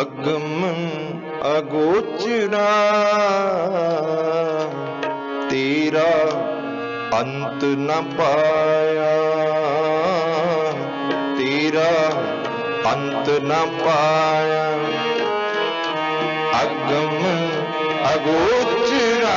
ਅਗਮ ਅਗੋਚਰਾ ਤੇਰਾ ਅੰਤ ਨ ਪਾਇਆ। ਤੇਰਾ ਅੰਤ ਨ ਪਾਇਆ। ਅਗਮ ਅਗੋਚਰਾ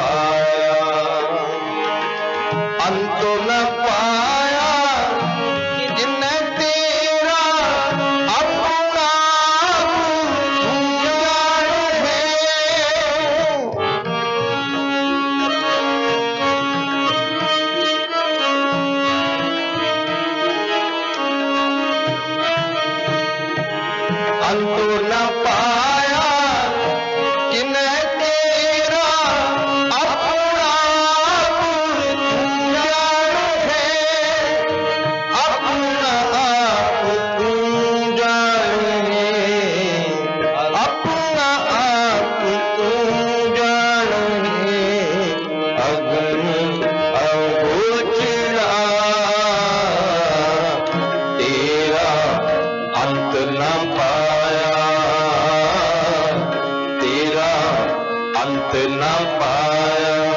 ਅੰਤ ਨਾ ਪਾਇਆ।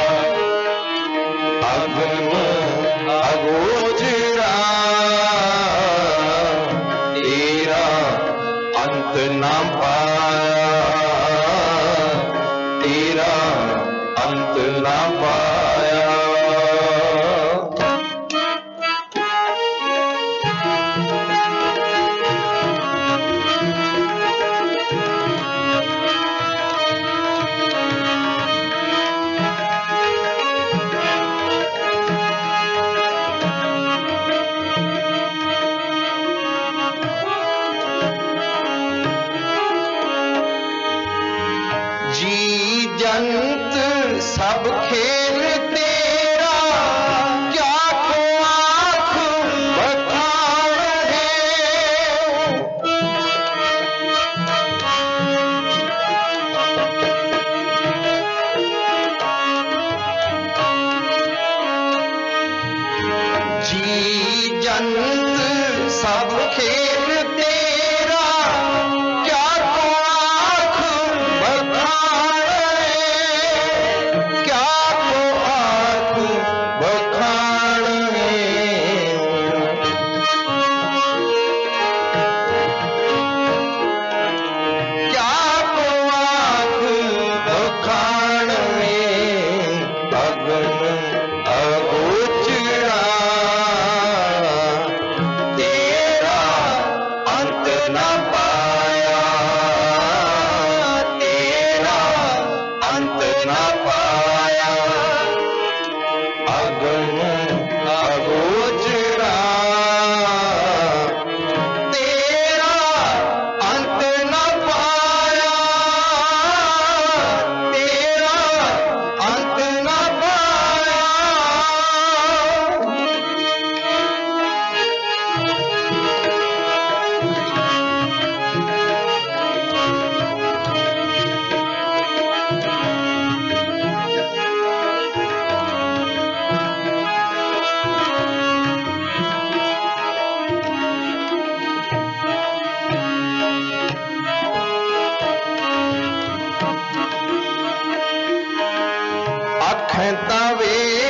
ਅਗਮ ਅਗੋਜਰਾ ਤੇਰਾ ਅੰਤ ਨਾ ਪਾਇਆ। ਸਭ ਖੇਲ ਤੇਰਾ ਕਿਆ ਖੁਆਖ ਬਖਾ ਰਹੇ ਜੀ ਜੰਤ ਸਭ ਖੇਲ ਹੈ ਤਾਵੇ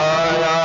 Jaya